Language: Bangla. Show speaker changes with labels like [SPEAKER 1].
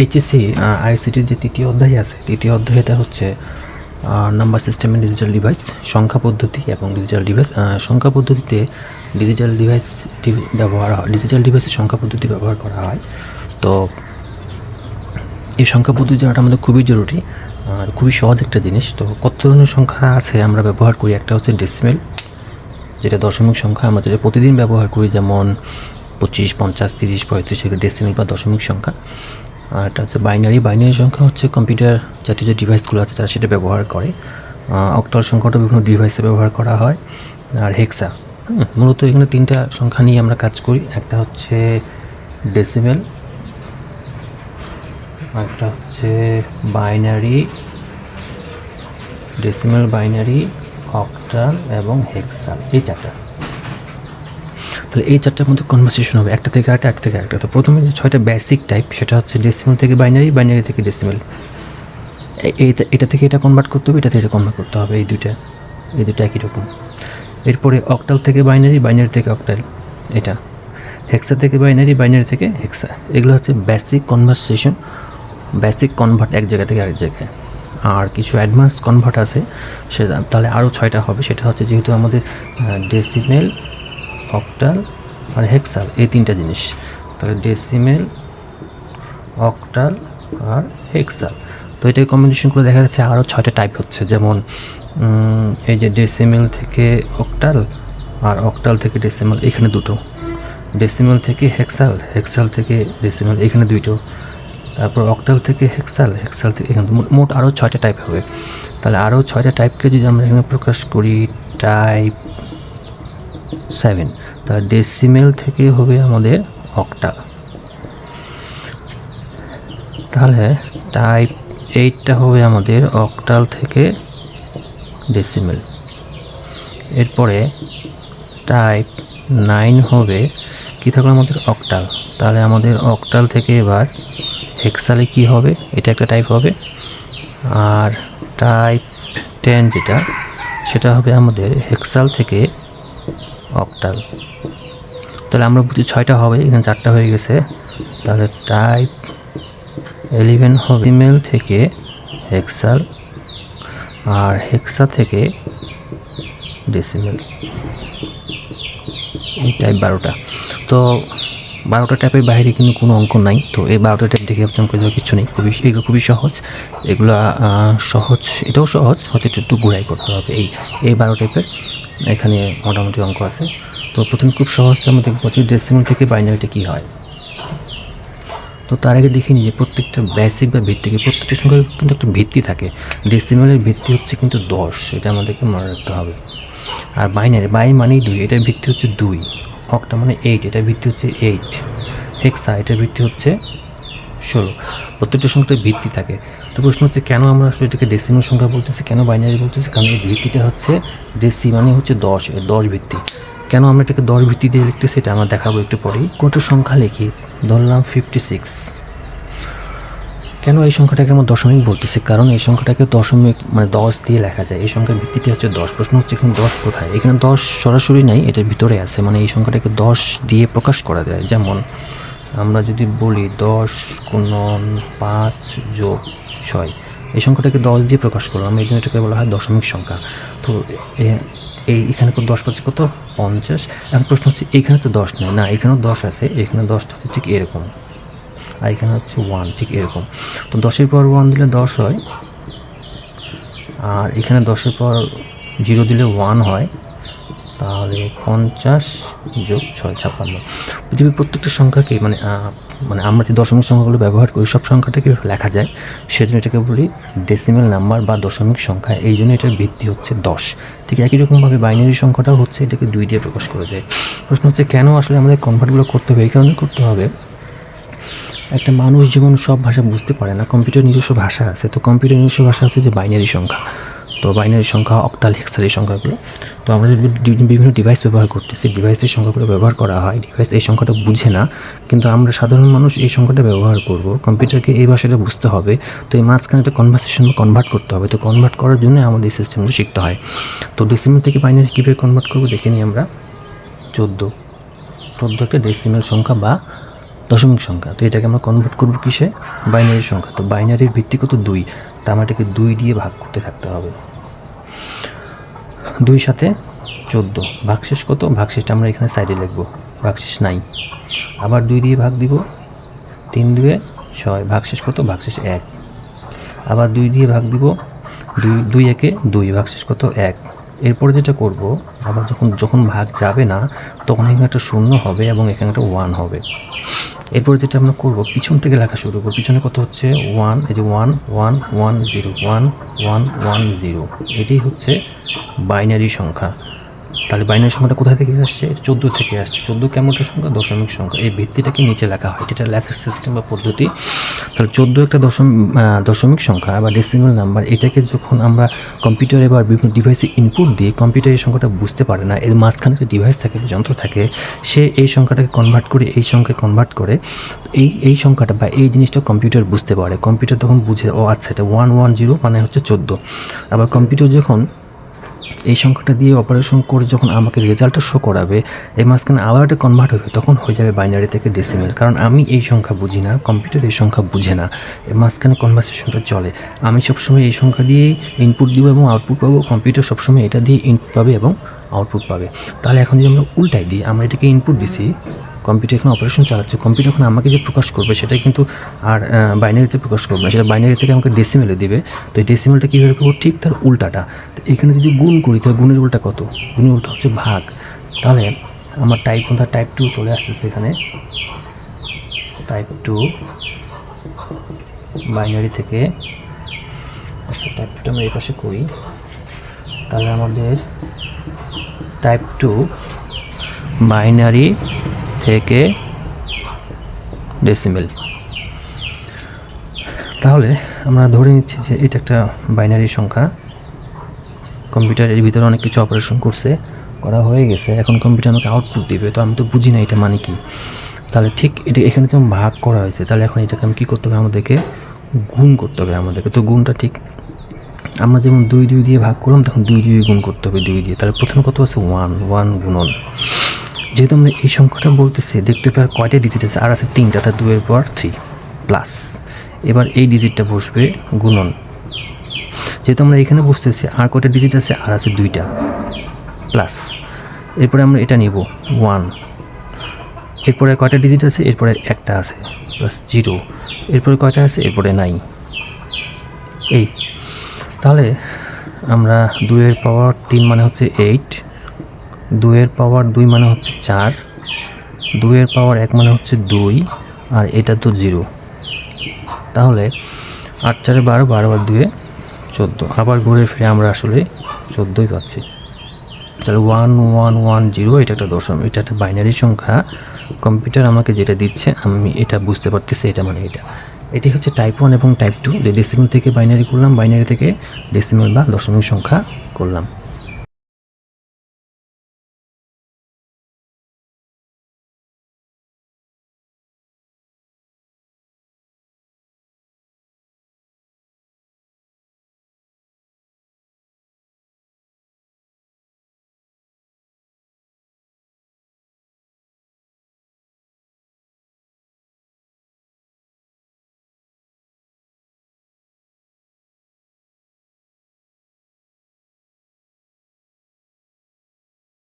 [SPEAKER 1] এইচএসসি আইসিটির যে তৃতীয় অধ্যায় আছে, তৃতীয় অধ্যায়টা হচ্ছে নাম্বার সিস্টেম ডিজিটাল ডিভাইস সংখ্যা পদ্ধতি এবং ডিজিটাল ডিভাইস সংখ্যা পদ্ধতিতে ডিজিটাল ডিভাইস ব্যবহার হয় ডিজিটাল ডিভাইসের সংখ্যা পদ্ধতি ব্যবহার করা হয়। তো এই সংখ্যা পদ্ধতি জানাটা আমাদের খুবই জরুরি, আর খুবই সহজ একটা জিনিস। তো কত ধরনের সংখ্যা আছে আমরা ব্যবহার করি? একটা হচ্ছে ডেসিমেল যেটা দশমিক সংখ্যা। আমরা যেটা প্রতিদিন ব্যবহার করি, যেমন পঁচিশ, পঞ্চাশ, তিরিশ, পঁয়ত্রিশ, এগুলো ডেসিমেল বা দশমিক সংখ্যা। আর একটা হচ্ছে বাইনারি বাইনারি সংখ্যা হচ্ছে কম্পিউটার জাতীয় যে ডিভাইসগুলো আছে তারা সেটা ব্যবহার করে। অক্টাল সংখ্যাটা বিভিন্ন ডিভাইসে ব্যবহার করা হয়। আর হেক্সা মূলত এখানে তিনটা সংখ্যা নিয়ে আমরা কাজ করি। একটা হচ্ছে ডেসিমেল একটা হচ্ছে বাইনারি ডেসিমেল বাইনারি অক্টাল এবং হেক্সাল এই চারটা। তাহলে এই চারটার মধ্যে কনভার্সেশন হবে, একটা থেকে একটা একটা থেকে একটা তো প্রথমে যে ছয়টা বেসিক টাইপ সেটা হচ্ছে ডেসিমেল থেকে বাইনারি বাইনারি থেকে ডেসিমেল এটা থেকে এটা কনভার্ট করতে হবে এটা থেকে এটা কনভার্ট করতে হবে, এই দুইটা, এই দুটো একই রকম। এরপরে অক্টাল থেকে বাইনারি বাইনারি থেকে অক্টাল এটা। হেক্সা থেকে বাইনারি বাইনারি থেকে হেক্সা এগুলো হচ্ছে বেসিক কনভার্সেশন বেসিক কনভার্ট এক জায়গা থেকে আরেক জায়গায়। আর কিছু অ্যাডভান্স কনভার্ট আছে, সেটা, তাহলে আরও ছয়টা হবে। সেটা হচ্ছে যেহেতু আমাদের ডেসিমেল অক্টাল আর হেক্সাল, এই তিনটা জিনিস। তাহলে ডেসিমেল অক্টাল আর হেক্সাল। তো এটাকে কম্বিনেশন করে দেখা যাচ্ছে আরও ছয়টা টাইপ হচ্ছে। যেমন এই যে ডেসিমেল থেকে অক্টাল আর অক্টাল থেকে ডেসিমেল এখানে দুটো। ডেসিমেল থেকে হেক্সাল হেক্সাল থেকে ডেসিমেল এখানে দুইটো। তারপর অক্টাল থেকে হেক্সাল হেক্সাল থেকে এখানে মোট আরও ছয়টা টাইপ হবে। তাহলে আরও ছয়টা টাইপকে যদি আমরা এখানে প্রকাশ করি টাইপ সেভেন তাহলে ডেসিমেল থেকে হবে আমাদের অক্টাল তাহলে টাইপ এইটটা হবে আমাদের অক্টাল থেকে ডেসিমেল এরপরে টাইপ নাইন হবে, কি থাকল আমাদের অক্টাল তাহলে আমাদের অক্টাল থেকে এবার হেক্সালে কি হবে? এটা একটা টাইপ হবে। আর টাইপ টেন যেটা, সেটা হবে আমাদের হেক্সাল থেকে অক্টাল। তাহলে আমরা বুঝি ছয়টা হবে, এখানে চারটা হয়ে গেছে। তাহলে টাইপ এলিভেন হবে ইমেল থেকে হেক্সাল আর হেক্সা থেকে ডেসিমেল এই টাইপ বারোটা। তো বারোটা টাইপের বাইরে কিন্তু কোনো অঙ্ক নাই। তো এই বারোটা টাইপ দেখে অর্জন করে যাওয়ার কিছু নেই। খুবই এগুলো খুবই সহজ। এগুলো সহজ, এটাও সহজ একটু একটু ঘুরাই করতে হবে। এই এই বারো টাইপের এখানে মোটামুটি অঙ্ক আছে। তো প্রথমে খুব সহজ আমরা দেখব যে ডেসিমেল থেকে বাইনারিটা কী হয়। তো তার আগে দেখে নিই যে প্রত্যেকটা বেসিক বা ভিত্তিকে প্রত্যেকটা সংখ্যার কিন্তু একটা ভিত্তি থাকে। ডেসিমেলের ভিত্তি হচ্ছে কিন্তু দশ এটা আমাদেরকে মনে রাখতে হবে। আর বাইনারি বাই মানেই দুই, এটার ভিত্তি হচ্ছে দুই অক্টা মানে এইট এটার ভিত্তি হচ্ছে এইট হেক্সা এটার ভিত্তি হচ্ছে ষোলো প্রত্যেকটা সংখ্যার ভিত্তি থাকে। তো প্রশ্ন হচ্ছে, কেন আমরা আসলে এটাকে ডেসিমেল সংখ্যা বলতেছি? কেন বাইনারি বলতেছি? কারণ এই ভিত্তিটা হচ্ছে ডেসি মানে হচ্ছে দশ দশ ভিত্তি। কেন আমরা এটাকে দশ ভিত্তি দিয়ে লিখতেছি এটা আমরা দেখাবো একটু পরেই। কোনটা সংখ্যা লিখি? ধরলাম ফিফটি সিক্স কেন এই সংখ্যাটাকে আমরা দশমিক বলতেছি? কারণ এই সংখ্যাটাকে দশমিক মানে দশ দিয়ে লেখা যায়। এই সংখ্যার ভিত্তিটি হচ্ছে দশ। প্রশ্ন হচ্ছে, এখানে দশ কোথায়? এখানে দশ সরাসরি নাই, এটার ভিতরে আছে। মানে এই সংখ্যাটাকে দশ দিয়ে প্রকাশ করা যায়। যেমন আমরা যদি বলি দশ গুণন পাঁচ যোগ ছয়, এই সংখ্যাটাকে দশ দিয়ে প্রকাশ করলাম। এই জন্য এটাকে বলা হয় দশমিক সংখ্যা। তো এই এখানে দশ পাচ্ছে কত? পঞ্চাশ। এখন প্রশ্ন হচ্ছে, এখানে তো দশ নেই। না, এখানেও দশ আছে, এখানে দশটা হচ্ছে ঠিক এরকম। আর এখানে হচ্ছে ওয়ান ঠিক এরকম। তো দশের পর ওয়ান দিলে দশ হয়। আর এখানে দশের পর জিরো দিলে ওয়ান হয়। তাহলে পঞ্চাশ যোগ ছয়, ছাপ্পান্ন। পৃথিবীর প্রত্যেকটা সংখ্যাকে মানে মানে আমরা যে দশমিক সংখ্যাগুলো ব্যবহার করি, সব সংখ্যাটাকে লেখা যায়। সেজন্য এটাকে বলি ডেসিমেল নাম্বার বা দশমিক সংখ্যা। এই জন্য এটার ভিত্তি হচ্ছে দশ। ঠিক একই রকমভাবে বাইনারি সংখ্যাটাও হচ্ছে, এটাকে দুই দিয়ে প্রকাশ করে দেয় প্রশ্ন হচ্ছে, কেন আসলে আমাদের কনভার্টগুলো করতে হবে? এই কারণে করতে হবে, একটা মানুষ যেমন সব ভাষা বুঝতে পারে না। কম্পিউটার নিজস্ব ভাষা আছে। তো কম্পিউটার নিজস্ব ভাষা আছে যে বাইনারি সংখ্যা। তো বাইনারি সংখ্যা, অক্টাল হেক্সার এই সংখ্যাগুলো। তো আমরা বিভিন্ন ডিভাইস ব্যবহার করতেছি ডিভাইসের সংখ্যাগুলো ব্যবহার করা হয় ডিভাইস এই সংখ্যাটা বুঝে না, কিন্তু আমরা সাধারণ মানুষ এই সংখ্যাটা ব্যবহার করব। কম্পিউটারকে এই ভাষাটা বুঝতে হবে। তো এই মাঝখানে একটা কনভারসেশন কনভার্ট করতে হবে। তো কনভার্ট করার জন্য আমাদের এই সিস্টেমগুলো শিখতে হয়। তো ডেসিমেল থেকে বাইনারি কীভাবে কনভার্ট করব দেখে নিই আমরা। চোদ্দ। চোদ্দ একটা ডেসিমেল সংখ্যা বা দশমিক সংখ্যা। তো এটাকে আমরা কনভার্ট করব কিসে? বাইনারি সংখ্যা। তো বাইনারির ভিত্তি কত? দুই। তা আমরা এটাকে দুই দিয়ে ভাগ করতে থাকতে হবে। দুই সাথে চোদ্দ। ভাগশেষ কত? ভাগশেষটা আমরা এখানে সাইডে লিখব। ভাগশেষ নাই আবার দুই দিয়ে ভাগ দিব। তিন দুয়ে ছয়। ভাগশেষ কত? ভাগশেষ এক। আবার দুই দিয়ে ভাগ দিব। দুই দুই একে দুই। ভাগশেষ কত? এক। এরপরে যেটা করব, আবার যখন যখন ভাগ যাবে না, তখন এখানে একটা শূন্য হবে এবং এখানে একটা ওয়ান হবে। এরপরে যেটা আমরা করব, পিছন থেকে লেখা শুরু করব। পিছনে কত হচ্ছে? ওয়ান এই যে one one one zero one one one zero এটি হচ্ছে বাইনারি সংখ্যা। তাহলে বাইনারি সংখ্যাটা কোথা থেকে আসছে? চোদ্দ থেকে আসছে। চোদ্দ কেমনটা সংখ্যা? দশমিক সংখ্যা। এই ভিত্তিটাকে নিচে লেখা হয়? এটা লেখার সিস্টেম বা পদ্ধতি। তাহলে চোদ্দ একটা দশম দশমিক সংখ্যা বা ডেসিমাল নাম্বার এটাকে যখন আমরা কম্পিউটারে বা বিভিন্ন ডিভাইসে ইনপুট দিয়ে কম্পিউটার এই সংখ্যাটা বুঝতে পারে না, এর মাঝখানে একটা ডিভাইস থাকে যন্ত্র থাকে, সে এই সংখ্যাটাকে কনভার্ট করে, এই সংখ্যায় কনভার্ট করে, এই এই সংখ্যাটা বা এই জিনিসটা কম্পিউটার বুঝতে পারে। কম্পিউটার তখন বুঝে, ও আচ্ছা এটা ওয়ান ওয়ান জিরো মানে হচ্ছে চোদ্দ। আবার কম্পিউটার যখন এই সংখ্যাটা দিয়ে অপারেশন করে যখন আমাকে রেজাল্টটা শো করাবে এই মাঝখানে আবার একটা কনভার্ট হবে, তখন হয়ে যাবে বাইনারি থেকে ডেসিমেল কারণ আমি এই সংখ্যা বুঝি না কম্পিউটার এই সংখ্যা বুঝে না। এর মাঝখানে কনভার্সেশনটা চলে। আমি সবসময় এই সংখ্যা দিয়েই ইনপুট দিব এবং আউটপুট পাবো কম্পিউটার সবসময় এটা দিয়ে ইনপুট পাবে এবং আউটপুট পাবে। তাহলে এখন যদি আমরা উল্টাই দিই, আমরা এটাকে ইনপুট দিছি কম্পিউটার এখানে অপারেশন চালাচ্ছে। কম্পিউটার এখন আমাকে যে প্রকাশ করবে সেটা কিন্তু আর বাইনারিতে প্রকাশ করবে না। সেটা বাইনারি থেকে আমাকে ডেসিমেলে দিবে। তো এই ডেসিমেলটা কীভাবে করব? ঠিক তার উল্টাটা। তো এখানে যদি গুণ করি, তাহলে গুণের উল্টা কত? গুণের উল্টা হচ্ছে ভাগ। তাহলে আমার টাইপ কোনটা? টাইপ টু চলে আসতেছে এখানে। টাইপ টু বাইনারি থেকে আচ্ছা টাইপ টুটা আমরা এই পাশে করি। তাহলে আমাদের টাইপ টু বাইনারি থেকে ডেসিমেল তাহলে আমরা ধরে নিচ্ছি যে এটা একটা বাইনারি সংখ্যা। কম্পিউটারের ভিতরে অনেক কিছু অপারেশন করছে, করা হয়ে গেছে। এখন কম্পিউটার আমাকে আউটপুট দিবে, তো আমি তো বুঝি না এটা মানে কি। তাহলে ঠিক এটা এখানে যেমন ভাগ করা হয়েছে, তাহলে এখন এটাকে আমি কী করতে হবে? আমাদেরকে গুণ করতে হবে আমাদেরকে। তো গুণটা ঠিক, আমরা যেমন দুই দুই দিয়ে ভাগ করলাম, তখন দুই দুই গুণ করতে হবে, দুই দিয়ে। তাহলে প্রথমে কত আছে? ওয়ান ওয়ান গুণন। যেহেতু আমরা এই সংখ্যাটা বলতেছি, দেখতে পাই আর কয়টা ডিজিট আছে? আর আছে তিনটা তার দুয়ের পর থ্রি প্লাস এবার এই ডিজিটটা বসবে গুণন। যেহেতু আমরা এখানে বসতেছি, আর কয়টা ডিজিট আছে? আর আছে দুইটা প্লাস এরপরে আমরা এটা নিব ওয়ান এরপরে কয়টা ডিজিট আছে? এরপরে একটা আছে প্লাস জিরো এরপরে কয়টা আছে? এরপরে নাই এই। তাহলে আমরা দুইয়ের পাওয়ার তিন মানে হচ্ছে এইট দুইয়ের পাওয়ার দুই মানে হচ্ছে চার, দুইয়ের পাওয়ার এক মানে হচ্ছে দুই, আর এটা তো জিরো। তাহলে আট চারে বারো বারো আর দুয়ে চোদ্দ। আবার ঘুরে ফিরে আমরা আসলে চোদ্দোই পাচ্ছি। তাহলে ওয়ান ওয়ান ওয়ান জিরো এটা একটা দশম। এটা একটা বাইনারি সংখ্যা। কম্পিউটার আমাকে যেটা দিচ্ছে, আমি এটা বুঝতে পারতেছি এটা মানে এটা। এটি হচ্ছে টাইপ ওয়ান এবং টাইপ টু যে ডেসিমেল থেকে বাইনারি করলাম বাইনারি থেকে ডেসিমেল বা দশমিক সংখ্যা করলাম।